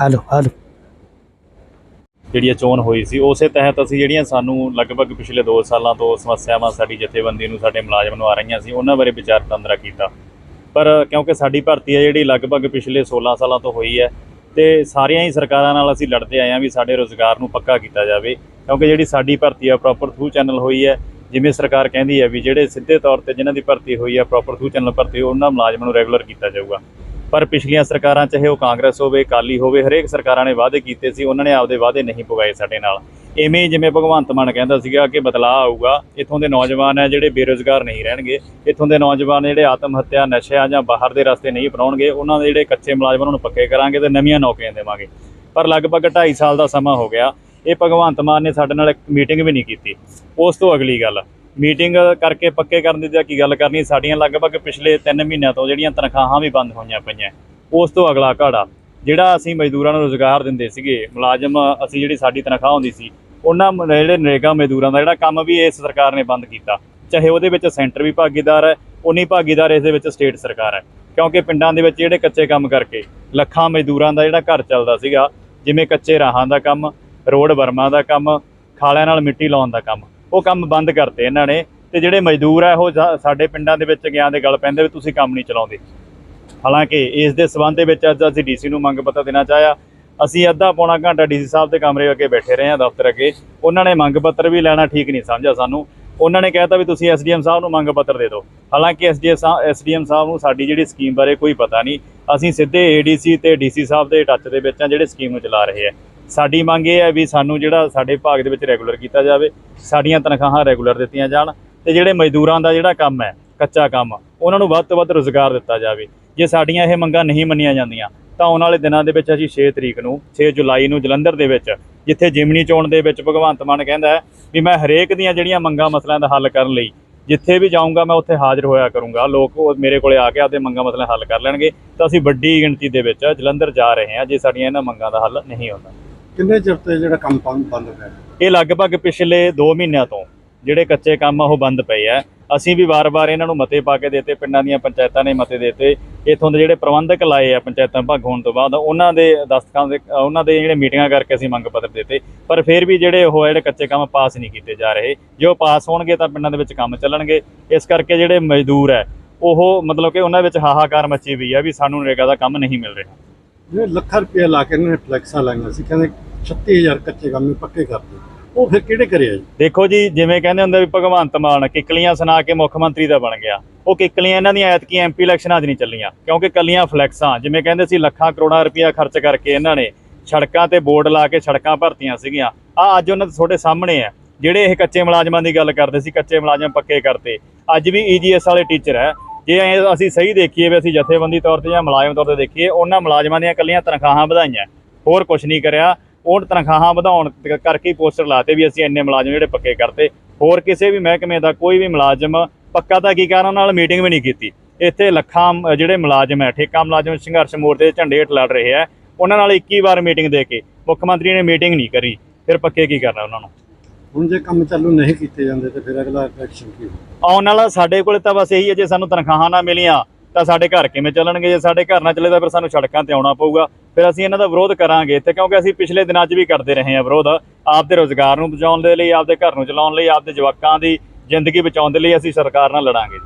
Hello hello ਜਿਹੜੀ ਇਹ ਚੋਣ ਹੋਈ ਸੀ, ਉਸੇ ਤਹਿਤ ਅਸੀਂ ਜਿਹੜੀਆਂ ਸਾਨੂੰ ਲਗਭਗ ਪਿਛਲੇ 2 ਸਾਲਾਂ ਤੋਂ ਸਮੱਸਿਆਵਾਂ ਸਾਡੀ ਜਥੇਬੰਦੀ ਨੂੰ, ਸਾਡੇ ਮੁਲਾਜ਼ਮ ਨੂੰ ਆ ਰਹੀਆਂ ਸੀ, ਉਹਨਾਂ ਬਾਰੇ ਵਿਚਾਰ ਵਟਾਂਦਰਾ ਕੀਤਾ। ਪਰ ਕਿਉਂਕਿ ਸਾਡੀ ਭਰਤੀ ਹੈ ਜਿਹੜੀ ਲਗਭਗ ਪਿਛਲੇ 16 ਸਾਲਾਂ ਤੋਂ ਹੋਈ ਹੈ, ਤੇ ਸਾਰੀਆਂ ਹੀ ਸਰਕਾਰਾਂ ਨਾਲ ਅਸੀਂ ਲੜਦੇ ਆਏ ਹਾਂ ਵੀ ਸਾਡੇ ਰੋਜ਼ਗਾਰ ਨੂੰ ਪੱਕਾ ਕੀਤਾ ਜਾਵੇ, ਕਿਉਂਕਿ ਜਿਹੜੀ ਸਾਡੀ ਭਰਤੀ ਹੈ ਪ੍ਰੋਪਰ ਥਰੂ ਚੈਨਲ ਹੋਈ ਹੈ। ਜਿਵੇਂ ਸਰਕਾਰ ਕਹਿੰਦੀ ਹੈ ਵੀ ਜਿਹੜੇ ਸਿੱਧੇ ਤੌਰ ਤੇ ਜਿਨ੍ਹਾਂ ਦੀ ਭਰਤੀ ਹੋਈ ਹੈ ਪ੍ਰੋਪਰ ਥਰੂ ਚੈਨਲ ਭਰਤੀ ਉਹਨਾਂ ਮੁਲਾਜ਼ਮਾਂ ਨੂੰ ਰੈਗੂਲਰ ਕੀਤਾ ਜਾਊਗਾ। ਪਰ ਪਿਛਲੀਆਂ ਸਰਕਾਰਾਂ, ਚਾਹੇ ਉਹ ਕਾਂਗਰਸ ਹੋਵੇ, ਅਕਾਲੀ ਹੋਵੇ, ਹਰੇਕ ਸਰਕਾਰਾਂ ਨੇ ਵਾਅਦੇ ਕੀਤੇ ਸੀ, ਉਹਨਾਂ ਨੇ ਆਪਦੇ ਵਾਅਦੇ ਨਹੀਂ ਪੁਗਾਏ ਸਾਡੇ ਨਾਲ। ਇਵੇਂ ਹੀ ਜਿਵੇਂ ਭਗਵੰਤ ਮਾਨ ਕਹਿੰਦਾ ਸੀਗਾ ਕਿ ਬਦਲਾਅ ਆਊਗਾ, ਇੱਥੋਂ ਦੇ ਨੌਜਵਾਨ ਹੈ ਜਿਹੜੇ ਬੇਰੁਜ਼ਗਾਰ ਨਹੀਂ ਰਹਿਣਗੇ, ਇੱਥੋਂ ਦੇ ਨੌਜਵਾਨ ਜਿਹੜੇ ਆਤਮ ਹੱਤਿਆ, ਨਸ਼ਿਆਂ ਜਾਂ ਬਾਹਰ ਦੇ ਰਸਤੇ ਨਹੀਂ ਅਪਣਾਉਣਗੇ, ਉਹਨਾਂ ਦੇ ਜਿਹੜੇ ਕੱਚੇ ਮੁਲਾਜ਼ਮਾਂ ਨੂੰ ਪੱਕੇ ਕਰਾਂਗੇ ਤੇ ਨਵੀਆਂ ਨੌਕਰੀਆਂ ਦੇਵਾਂਗੇ। ਪਰ ਲਗਭਗ 2.5 ਸਾਲ ਦਾ ਸਮਾਂ ਹੋ ਗਿਆ, ਇਹ ਭਗਵੰਤ ਮਾਨ ਨੇ ਸਾਡੇ ਨਾਲ ਇੱਕ ਮੀਟਿੰਗ ਵੀ ਨਹੀਂ ਕੀਤੀ। ਉਸ ਤੋਂ ਅਗਲੀ ਗੱਲ ਮੀਟਿੰਗ ਕਰਕੇ ਪੱਕੇ ਕਰਨ ਦੀ ਤਾਂ ਕੀ ਗੱਲ ਕਰਨੀ? ਸਾਡੀਆਂ ਲਗਭਗ ਪਿਛਲੇ 3 ਮਹੀਨਿਆਂ ਤੋਂ ਜਿਹੜੀਆਂ ਤਨਖਾਹਾਂ ਵੀ ਬੰਦ ਹੋਈਆਂ ਪਈਆਂ। ਉਸ ਤੋਂ ਅਗਲਾ ਘਾੜਾ, ਜਿਹੜਾ ਅਸੀਂ ਮਜ਼ਦੂਰਾਂ ਨੂੰ ਰੋਜ਼ਗਾਰ ਦਿੰਦੇ ਸੀਗੇ, ਮੁਲਾਜ਼ਮ, ਅਸੀਂ ਜਿਹੜੀ ਸਾਡੀ ਤਨਖਾਹ ਹੁੰਦੀ ਸੀ, ਉਹਨਾਂ ਜਿਹੜੇ ਨਰੇਗਾ ਮਜ਼ਦੂਰਾਂ ਦਾ ਜਿਹੜਾ ਕੰਮ ਵੀ ਇਸ ਸਰਕਾਰ ਨੇ ਬੰਦ ਕੀਤਾ। ਚਾਹੇ ਉਹਦੇ ਵਿੱਚ ਸੈਂਟਰ ਵੀ ਭਾਗੀਦਾਰ ਹੈ ਉਨੀ ਭਾਗੀਦਾਰ ਇਸ ਦੇ ਵਿੱਚ ਸਟੇਟ ਸਰਕਾਰ ਹੈ। ਕਿਉਂਕਿ ਪਿੰਡਾਂ ਦੇ ਵਿੱਚ ਜਿਹੜੇ ਕੱਚੇ ਕੰਮ ਕਰਕੇ, ਲੱਖਾਂ ਮਜ਼ਦੂਰਾਂ ਦਾ ਜਿਹੜਾ ਘਰ ਚੱਲਦਾ ਸੀਗਾ, ਜਿਵੇਂ ਕੱਚੇ ਰਾਹਾਂ ਦਾ ਕੰਮ, ਰੋਡ ਵਰਮਾ ਦਾ ਕੰਮ, ਖਾਲਿਆਂ ਨਾਲ ਮਿੱਟੀ ਲਾਉਣ ਦਾ ਕੰਮ ਉਹ ਕੰਮ ਬੰਦ ਕਰਤੇ ਇਹਨਾਂ ਨੇ ਤੇ ਜਿਹੜੇ ਮਜ਼ਦੂਰ ਆ, ਉਹ ਸਾ- ਸਾਡੇ ਪਿੰਡਾਂ ਦੇ ਵਿੱਚ ਗਿਆ ਦੇ ਗੱਲ ਪੈਂਦੇ ਵੀ ਤੁਸੀਂ ਕੰਮ ਨਹੀਂ ਚਲਾਉਂਦੇ। ਹਾਲਾਂਕਿ ਇਸ ਦੇ ਸਬੰਧ ਦੇ ਵਿੱਚ ਅੱਜ ਅਸੀਂ ਡੀਸੀ ਨੂੰ ਮੰਗ ਪੱਤਰ ਦੇਣਾ ਚਾਹਿਆ। ਅਸੀਂ ਅੱਧਾ ਪੌਣਾ ਘੰਟਾ ਡੀਸੀ ਸਾਹਿਬ ਦੇ ਕਮਰੇ ਅੱਗੇ ਬੈਠੇ ਰਹੇ ਹਾਂ ਦਫ਼ਤਰ ਅੱਗੇ। ਉਹਨਾਂ ਨੇ ਮੰਗ ਪੱਤਰ ਵੀ ਲੈਣਾ ਠੀਕ ਨਹੀਂ ਸਮਝਿਆ ਸਾਨੂੰ। ਉਹਨਾਂ ਨੇ ਕਹਿਤਾ ਵੀ ਤੁਸੀਂ ਐਸਡੀਐਮ ਸਾਹਿਬ ਨੂੰ ਮੰਗ ਪੱਤਰ ਦੇ ਦਿਓ। ਹਾਲਾਂਕਿ ਐਸਡੀਐਮ ਐਸਡੀਐਮ ਸਾਹਿਬ ਨੂੰ ਸਾਡੀ ਜਿਹੜੀ ਸਕੀਮ ਬਾਰੇ ਕੋਈ ਪਤਾ ਨਹੀਂ। ਅਸੀਂ ਸਿੱਧੇ ਏਡੀਸੀ ਤੇ ਡੀਸੀ ਸਾਹਿਬ ਦੇ ਟੱਚ ਦੇ ਵਿੱਚ ਆ ਜਿਹੜੇ ਸਕੀਮ ਨੂੰ ਚਲਾ ਰਹੇ ਆ। ਸਾਡੀ ਮੰਗ ਇਹ ਹੈ ਵੀ ਸਾਨੂੰ ਜਿਹੜਾ ਸਾਡੇ ਭਾਗ ਦੇ ਵਿੱਚ ਰੈਗੂਲਰ ਕੀਤਾ ਜਾਵੇ, ਸਾਡੀਆਂ ਤਨਖਾਹਾਂ ਰੈਗੂਲਰ ਦਿੱਤੀਆਂ ਜਾਣ ਤੇ ਜਿਹੜੇ ਮਜ਼ਦੂਰਾਂ ਦਾ ਜਿਹੜਾ ਕੰਮ ਹੈ, ਕੱਚਾ ਕੰਮ, ਉਹਨਾਂ ਨੂੰ ਵੱਧ ਤੋਂ ਵੱਧ ਰੋਜ਼ਗਾਰ ਦਿੱਤਾ ਜਾਵੇ। ਜੇ ਸਾਡੀਆਂ ਇਹ ਮੰਗਾਂ ਨਹੀਂ ਮੰਨੀਆਂ ਜਾਂਦੀਆਂ, ਤਾਂ ਆਉਣ ਵਾਲੇ ਦਿਨਾਂ ਦੇ ਵਿੱਚ ਅਸੀਂ 6 ਤਰੀਕ ਨੂੰ 6 ਜੁਲਾਈ ਨੂੰ ਜਲੰਧਰ ਦੇ ਵਿੱਚ, ਜਿੱਥੇ ਜਿਮਨੀ ਚੋਣ ਦੇ ਵਿੱਚ ਭਗਵੰਤ ਮਾਨ ਕਹਿੰਦਾ ਹੈ ਵੀ ਮੈਂ ਹਰੇਕ ਦੀਆਂ ਜਿਹੜੀਆਂ ਮੰਗਾਂ ਮਸਲਿਆਂ ਦਾ ਹੱਲ ਕਰਨ ਲਈ ਜਿੱਥੇ ਵੀ ਜਾਊਂਗਾ ਮੈਂ ਉੱਥੇ ਹਾਜ਼ਰ ਹੋਇਆ ਕਰੂੰਗਾ। ਲੋਕ ਉਹ ਮੇਰੇ ਕੋਲੇ ਆ ਕੇ ਆਪਦੇ ਮੰਗਾਂ ਮਸਲੇ ਹੱਲ ਕਰ ਲੈਣਗੇ। ਤਾਂ ਅਸੀਂ ਵੱਡੀ ਗਿਣਤੀ ਦੇ ਵਿੱਚ ਜਲੰਧਰ ਜਾ ਰਹੇ ਹਾਂ, ਜੇ ਸਾਡੀਆਂ ਇਹਨਾਂ ਮੰਗਾਂ ਦਾ ਹੱਲ ਨਹੀਂ ਹੁੰਦਾ। ਕਿੰਨੇ ਚਿਰ ਤੋਂ ਇਹ ਜਿਹੜਾ ਕੰਮ ਬੰਦ ਬੰਦ ਹੈ ਇਹ ਲਗਭਗ ਪਿਛਲੇ 2 ਮਹੀਨਿਆਂ ਤੋਂ ਜਿਹੜੇ ਕੱਚੇ ਕੰਮ ਆ, ਉਹ ਬੰਦ ਪਏ ਆ। ਅਸੀਂ ਵੀ ਵਾਰ-ਵਾਰ ਇਹਨਾਂ ਨੂੰ ਮਤੇ ਪਾ ਕੇ ਦੇਤੇ, ਪਿੰਡਾਂ ਦੀਆਂ ਪੰਚਾਇਤਾਂ ਨੇ ਮਤੇ ਦੇਤੇ। ਇਥੋਂ ਦੇ ਜਿਹੜੇ ਪ੍ਰਬੰਧਕ ਲਾਏ ਆ ਪੰਚਾਇਤਾਂ ਭਾਗ ਹੋਣ ਤੋਂ ਬਾਅਦ, ਉਹਨਾਂ ਦੇ ਦਸਤਕਾਂ ਦੇ, ਉਹਨਾਂ ਦੇ ਜਿਹੜੇ ਮੀਟਿੰਗਾਂ ਕਰਕੇ ਅਸੀਂ ਮੰਗ ਪੱਤਰ ਦਿੱਤੇ। ਪਰ ਫਿਰ ਵੀ ਜਿਹੜੇ ਉਹ ਜਿਹੜੇ ਕੱਚੇ ਕੰਮ ਪਾਸ ਨਹੀਂ ਕੀਤੇ ਜਾ ਰਹੇ। ਜੇ ਉਹ ਪਾਸ ਹੋਣਗੇ ਤਾਂ ਪਿੰਡਾਂ ਦੇ ਵਿੱਚ ਕੰਮ ਚੱਲਣਗੇ। ਇਸ ਕਰਕੇ ਜਿਹੜੇ ਮਜ਼ਦੂਰ ਹੈ ਉਹ ਮਤਲਬ ਕਿ ਉਹਨਾਂ ਵਿੱਚ ਹਾਹਾਕਾਰ ਮੱਚੀ ਹੋਈ ਆ ਵੀ ਸਾਨੂੰ ਨਰੇਗਾ ਦਾ ਕੰਮ ਨਹੀਂ ਮਿਲ ਰਿਹਾ। ਜਿਹੜੇ ਲੱਖਾਂ ਰੁਪਏ ਲਾ ਕੇ ਇਹਨਾਂ ਨੇ ਫਲੈਕਸਾਂ ਲਾਈਆਂ ਸੀ, ਕਹਿੰਦੇ 36000 ਕੱਚੇ ਕੰਮ ਪੱਕੇ ਕਰਦੇ ਉਹ ਫਿਰ ਕਿਹੜੇ ਕਰਿਆ ਜੀ? ਦੇਖੋ ਜੀ, ਜਿਵੇਂ ਕਹਿੰਦੇ ਹੁੰਦੇ ਵੀ ਭਗਵੰਤ ਮਾਨ, ਕਿੱਕਲੀਆਂ ਸੁਣਾ ਕੇ ਮੁੱਖ ਮੰਤਰੀ ਦਾ ਬਣ ਗਿਆ। ਉਹ ਕਿੱਕਲੀਆਂ ਇਹਨਾਂ ਦੀਆਂ ਐਤਕੀ ਐਮਪੀ ਇਲੈਕਸ਼ਨਾਂ 'ਚ ਨਹੀਂ ਚੱਲੀਆਂ, ਕਿਉਂਕਿ ਕੱਲੀਆਂ ਫਲੈਕਸਾਂ, ਜਿਵੇਂ ਕਹਿੰਦੇ ਸੀ ਲੱਖਾਂ ਕਰੋੜਾਂ ਰੁਪਇਆ ਖਰਚ ਕਰਕੇ ਇਹਨਾਂ ਨੇ ਸੜਕਾਂ ਤੇ ਬੋਰਡ ਲਾ ਕੇ ਸੜਕਾਂ ਭਰਤੀਆਂ ਸੀਗੀਆਂ। ਆ ਅੱਜ ਉਹਨਾਂ ਦੇ ਤੁਹਾਡੇ ਸਾਹਮਣੇ ਆ, ਜਿਹੜੇ ਇਹ ਕੱਚੇ ਮੁਲਾਜ਼ਮਾਂ ਦੀ ਗੱਲ ਕਰਦੇ ਸੀ, ਕੱਚੇ ਮੁਲਾਜ਼ਮ ਪੱਕੇ ਕਰਤੇ। ਅੱਜ ਵੀ ਈਜੀਐਸ ਵਾਲੇ ਟੀਚਰ ਹੈ ਜੇ ਅਸੀਂ ਸਹੀ ਦੇਖੀਏ ਵੀ ਅਸੀਂ ਜਥੇਬੰਦੀ ਤੌਰ ਤੇ ਜਾਂ ਮੁਲਾਜ਼ਮ ਤੌਰ ਤੇ ਦੇਖੀਏ, ਉਹਨਾਂ ਮੁਲਾਜ਼ਮਾਂ ਦੀਆਂ ਕੱਲੀਆਂ ਤਨਖਾਹਾਂ ਵਧਾਈਆਂ। ਹੋਰ ਕੁਝ ਨਹੀਂ ਕਰਿਆ। ਉਹ ਤਨਖਾਹਾਂ ਵਧਾਉਣ ਕ- ਕਰਕੇ ਪੋਸਟਰ ਲਾਤੇ ਵੀ ਅਸੀਂ ਇੰਨੇ ਮੁਲਾਜ਼ਮ ਜਿਹੜੇ ਪੱਕੇ ਕਰਤੇ। ਹੋਰ ਕਿਸੇ ਵੀ ਮਹਿਕਮੇ ਦਾ ਕੋਈ ਵੀ ਮੁਲਾਜ਼ਮ ਪੱਕਾ ਤਾਂ ਕੀ ਕਰਨ, ਉਹਨਾਂ ਨਾਲ ਮੀਟਿੰਗ ਵੀ ਨਹੀਂ ਕੀਤੀ। ਇੱਥੇ ਲੱਖਾਂ ਜਿਹੜੇ ਮੁਲਾਜ਼ਮ ਹੈ, ਠੇਕਾ ਮੁਲਾਜ਼ਮ ਸੰਘਰਸ਼ ਮੋਰਚੇ ਦੇ ਝੰਡੇ ਹੇਠ ਲੜ ਰਹੇ ਆ ਉਹਨਾਂ ਨਾਲ 21 ਵਾਰ ਮੀਟਿੰਗ ਦੇ ਕੇ ਮੁੱਖ ਮੰਤਰੀ ਨੇ ਮੀਟਿੰਗ ਨਹੀਂ ਕਰੀ। ਫਿਰ ਪੱਕੇ ਕੀ ਕਰਨਾ ਉਹਨਾਂ ਨੂੰ? ਹੁਣ ਜੇ ਕੰਮ ਚਾਲੂ ਨਹੀਂ ਕੀਤੇ ਜਾਂਦੇ ਤੇ ਫਿਰ ਅਗਲਾ ਐਕਸ਼ਨ ਕੀ ਹੋਊ? ਆਉਣ ਵਾਲਾ ਸਾਡੇ ਕੋਲੇ ਤਾਂ ਬਸ ਇਹੀ ਹੈ ਜੇ ਸਾਨੂੰ ਤਨਖਾਹਾਂ ਨਾ ਮਿਲੀਆਂ ਤਾਂ ਸਾਡੇ ਘਰ ਕਿਵੇਂ ਚੱਲਣਗੇ? ਜੇ ਸਾਡੇ ਘਰ ਨਾ ਚੱਲੇ ਤਾਂ ਫਿਰ ਸਾਨੂੰ ਸੜਕਾਂ ਤੇ ਆਉਣਾ ਪਊਗਾ। ਫਿਰ ਅਸੀਂ ਇਹਨਾਂ ਦਾ ਵਿਰੋਧ ਕਰਾਂਗੇ ਇੱਥੇ ਕਿਉਂਕਿ ਅਸੀਂ ਪਿਛਲੇ ਦਿਨਾਂ 'ਚ ਵੀ ਕਰਦੇ ਰਹੇ ਹਾਂ ਵਿਰੋਧ ਆਪਦੇ ਰੋਜ਼ਗਾਰ ਨੂੰ ਬਚਾਉਣ ਦੇ ਲਈ ਆਪਦੇ ਘਰ ਨੂੰ ਚਲਾਉਣ ਲਈ ਆਪਦੇ ਜਵਾਕਾਂ ਦੀ ਜ਼ਿੰਦਗੀ ਬਚਾਉਣ ਦੇ ਲਈ ਅਸੀਂ ਸਰਕਾਰ ਨਾਲ ਲੜਾਂਗੇ